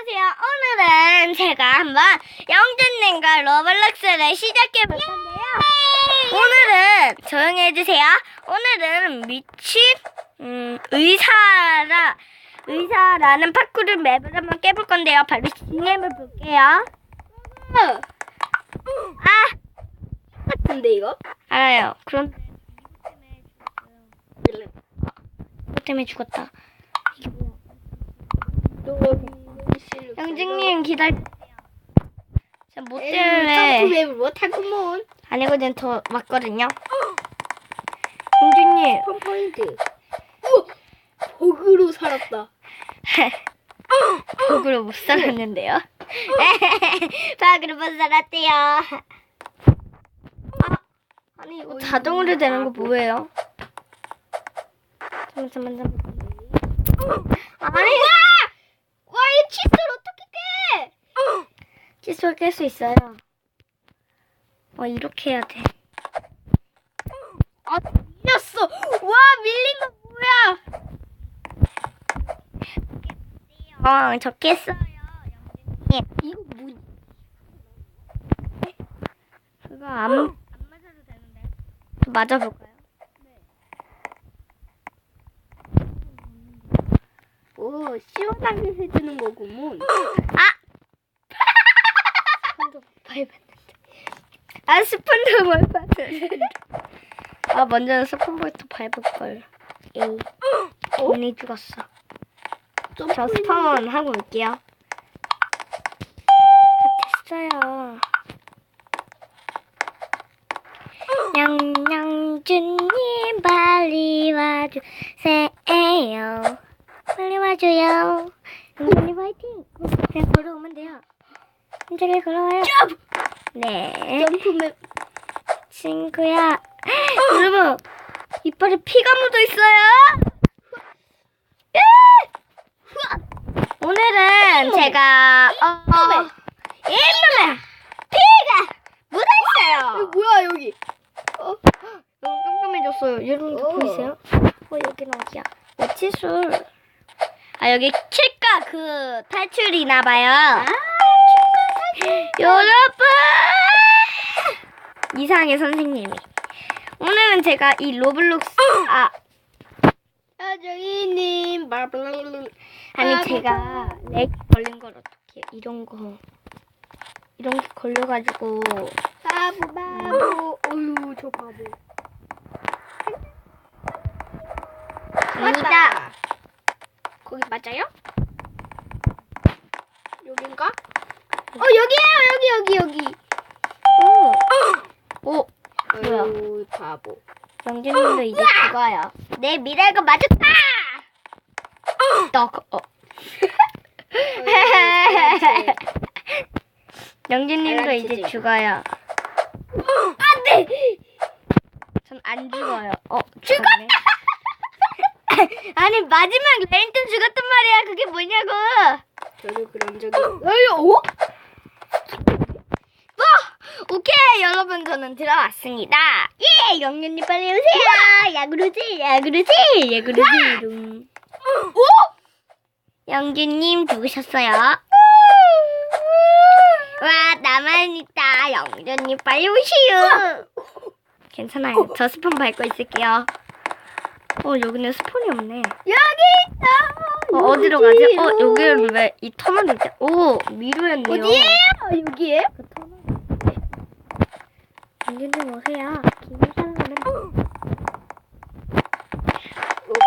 안녕하세요. 오늘은 제가 한번 영준님과 러블록스를 시작해 볼 건데요. 오늘은 조용히 해주세요. 오늘은 미친 음, 의사라 의사라는 파쿠르 맵을 한번 깨볼 건데요. 바로 진행해 볼게요. 아 같은데 이거? 알아요. 그럼 이것 때문에 죽었다. 영준님 기다려. 저못 때문에 맵을 못하구먼 아니거든 더 맞거든요. 영준님 펌 포인트 우와 버그로 살았다 버그로 못 살았는데요. 버그로 못 살았대요. 아, 아니 이거 자동으로 되는 거 뭐예요? 잠만 잠만 잠만. 아니 와이 칫솔 어떻게 깨? 칫솔 깰 수 있어요. 어 이렇게 해야 돼. 아 밀렸어 와 밀린 거 뭐야 어, 저 깼어요. 영준님. 이거 뭐 그거 안, 안 맞아도 되는데. 저 맞아볼까요? 오, 시원하게 해주는 거구먼 아! 스펀도 밟았는데. 아, 스펀도 밟았는데. 아, 먼저 스펀부터 밟을걸. 에이. 괜히 죽었어. 저 스펀 하고 올게요. 아, 됐어요. 양양준님 빨리 와주세요. 빨리 와줘요. 양준님 화이팅. 그냥 걸어오면 돼요. 천천히 걸어와요. 네. 점프맵 친구야. 여러분, 이빨에 피가 묻어 있어요. 예! 오늘은 제가 어, 어, 예쁨에 피가 묻어 있어요. 뭐야 여기 어, 너무 깜깜해졌어요. 여러분도 어. 보이세요? 어, 여기는 어디야? 어, 칫솔. 아, 여기 칠까 그 탈출이나 봐요. 아 여러분! 이상의 선생님이. 오늘은 제가 이 로블록스, 아, 아정이님 말블 아니, 제가 렉 걸린 걸 어떻게, 이런 거. 이런 게 걸려가지고. 바보 바보 어휴 저 바보 아니다. 거기 맞아요? 여긴가? 어 여기에요 여기 여기 여기 오! 오! 뭐야? 어휴 바보 영준님도 이제 죽어요. 내 미래가 맞았다! 떡, 어. 영준님도 이제. 죽어요. 안 돼! 전 안 죽어요. 어, 죽었다! 아니, 마지막 레인트 죽었단 말이야. 그게 뭐냐고! 저도 그런 적이 어? 오 케이, 여러분, 저는 들어왔습니다. 예! 영준님 빨리 오세요! 야구르지, 야구르지, 야구르지, 룽. 오? 영준님 죽으셨어요. 와, 나만 있다. 영준님 빨리 오시오. 괜찮아요. 저 스폰 밟고 있을게요. 어, 여기는 스폰이 없네. 여기 있다 어, 어디로 가지? 어, 여기를 왜 이 터널이 있지? 오, 미루였네요. 어디에요 여기에? 그 터널. 영준님 오세요. 김사람은.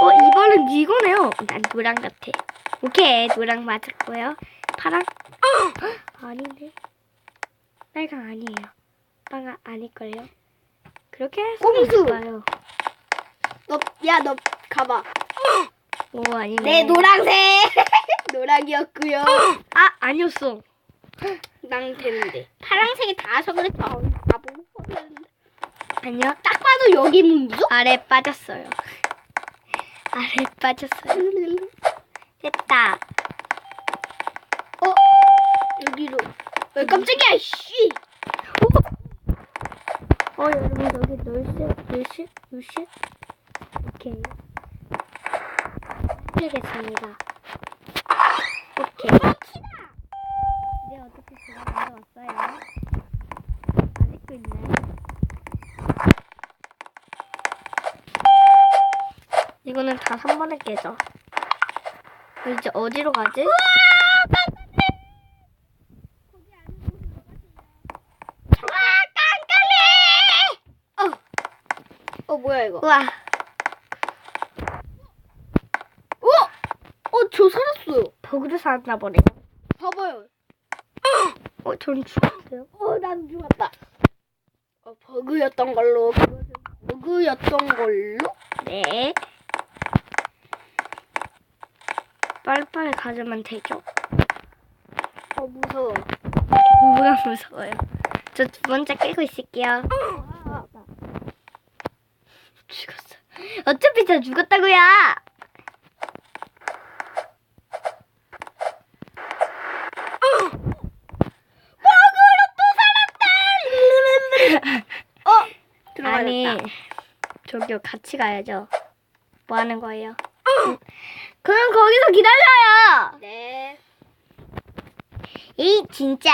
어, 이거는 이거네요. 난 노랑 같아. 오케이, 노랑 맞았고요. 파랑? 아닌데. 빨강 아니에요. 빨강 아닐걸요? 그렇게 할 수는 꼼수. 있어요. 너 야 너 가봐 오, 아니네. 내 노랑색 노랑이었고요 아, 아니었어. 난 되는데 파랑색이 그렇죠 바보 아니요. 딱 봐도 여기 문이죠? 아래 빠졌어요. 아래 빠졌어요. 됐다. 어 여기로 어, 깜짝이야 씨 어, 여러분, 여기 놀실, 놀실, 놀실? 오케이. 해야겠습니다. 오케이. 이거는 다 한 번에 깨져. 이제 어디로 가지? 어 뭐야 이거? 우와. 어? 어 저 살았어요. 버그로 살았나 보네. 봐봐요. 어, 전 죽었어요. 어난 죽었다. 어 버그였던 걸로. 버그였던 걸로. 네. 빨리빨리 가져면 되죠. 어 무서워. 뭐가 무서워요. 저 두 번째 깨고 있을게요. 죽었어. 어차피 저 죽었다고요. 어 아니. 저기요 같이 가야죠. 뭐 하는 거예요? 그럼 거기서 기다려요. 네. 이 진짜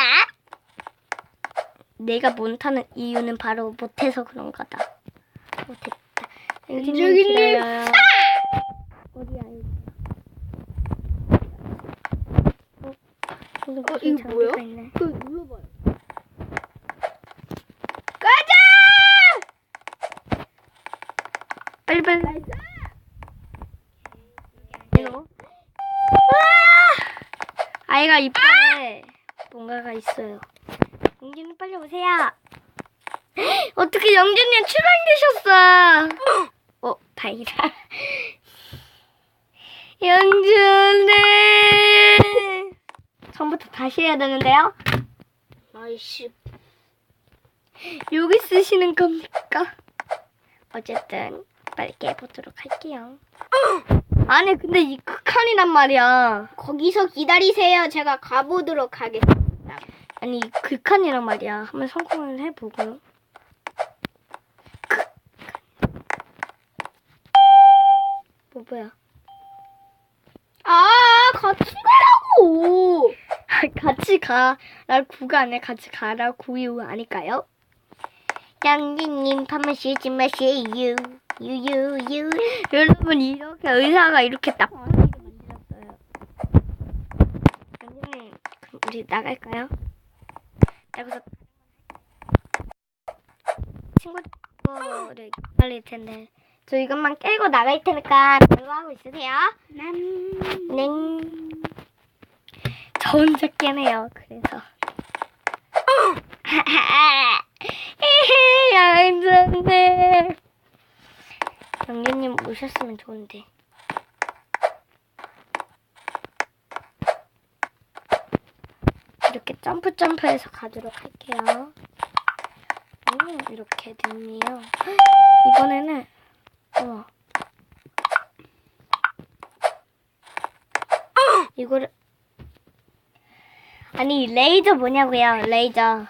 내가 못하는 이유는 바로 못해서 그런 거다. 못했다. 기다려요. 어디야? 어, 어, 이거 뭐야? 그 눌러봐요. 빨리 빨리. 이거. 아이가 이빨에 뭔가가 있어요. 영준님 빨리 오세요. 어떻게 영준님 출연되셨어? 어, 다행이다. 영준님. 처음부터 다시 해야 되는데요? 아이씨. 여기 쓰시는 겁니까? 어쨌든 빨리 깨보도록 할게요. 아니 근데 이 극한이란 말이야. 거기서 기다리세요. 제가 가보도록 하겠습니다. 아니 이 극한이란 말이야. 한번 성공을 해보고요. 극. 뭐 뭐야? 아 같이 가라고. 같이 가라 구가 아니라 같이 가라 구유 아닐까요? 양진님 밥만 쉬지 마세요. 유유유. 여러분 이렇게 의사가 이렇게 만들었어요. 양진님 그럼 우리 나갈까요? 여기서 친구들을 기다릴 텐데 저 이것만 깨고 나갈 테니까 대화하고 있으세요. 난. 네. 저 혼자 깨네요. 그래서. 양준님. 영준님 오셨으면 좋은데. 이렇게 점프 점프해서 가도록 할게요. 음, 이렇게 됐네요. 이번에는 우와. 이거를 아니 이 레이저 뭐냐고요 레이저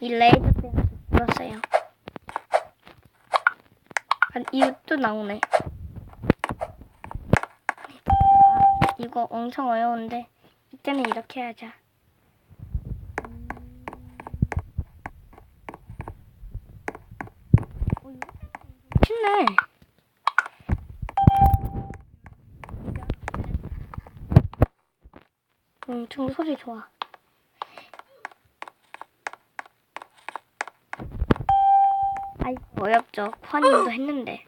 이 레이저 때문에 죽었어요 아니 이거 또 나오네. 이거 엄청 어려운데 이때는 이렇게 하자. 쉽네. 엄청 소리 좋아 아이 어렵죠. 코아님도 했는데.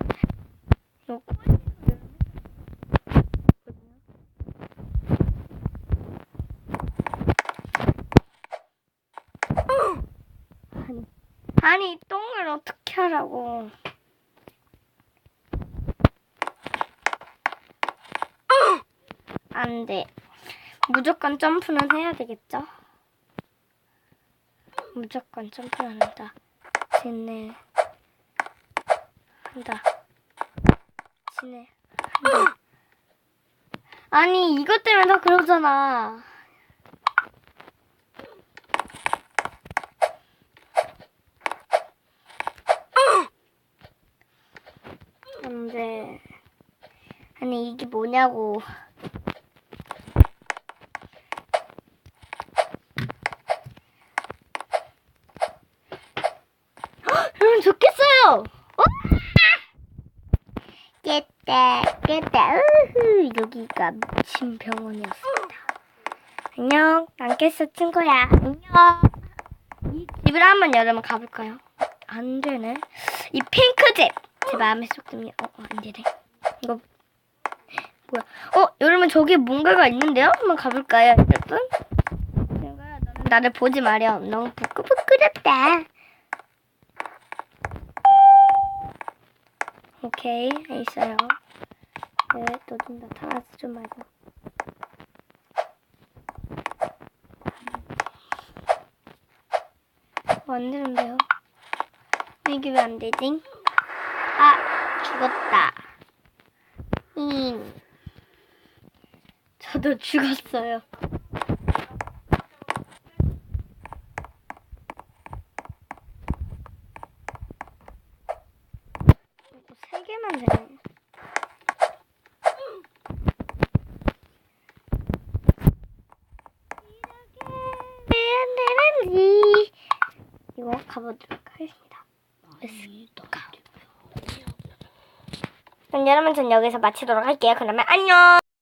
아니, 똥을 어떻게 하라고? 안 돼. 무조건 점프는 해야 되겠죠? 무조건 점프를 한다. 진네. 한다. 한다. 아니, 이것 때문에 다 그러잖아. 안 돼. 아니, 이게 뭐냐고. 좋겠어요. 어? 됐다. 깼다. 으흐, 여기가 미친 병원이었습니다. 안녕. 난 깼어, 친구야. 안녕. 이 집을 한번 여러분 가볼까요? 안 되네. 이 핑크 집. 제 마음에 쏙 듭니다. 어, 어, 안 되네. 이거, 뭐야. 어, 여러분, 저기 뭔가가 있는데요? 한번 가볼까요, 여러분? 나를 보지 마렴. 너무 부끄부끄럽다. 오케이, 있어요. 네, 너좀 나타나서 좀. 어, 안 되는데요? 이게 왜 안 되지? 아, 죽었다. 잉. 저도 죽었어요. 개만 되네. 이거 가보도록 하겠습니다. Let's go. 그럼 여러분 전 여기서 마치도록 할게요. 그러면 안녕.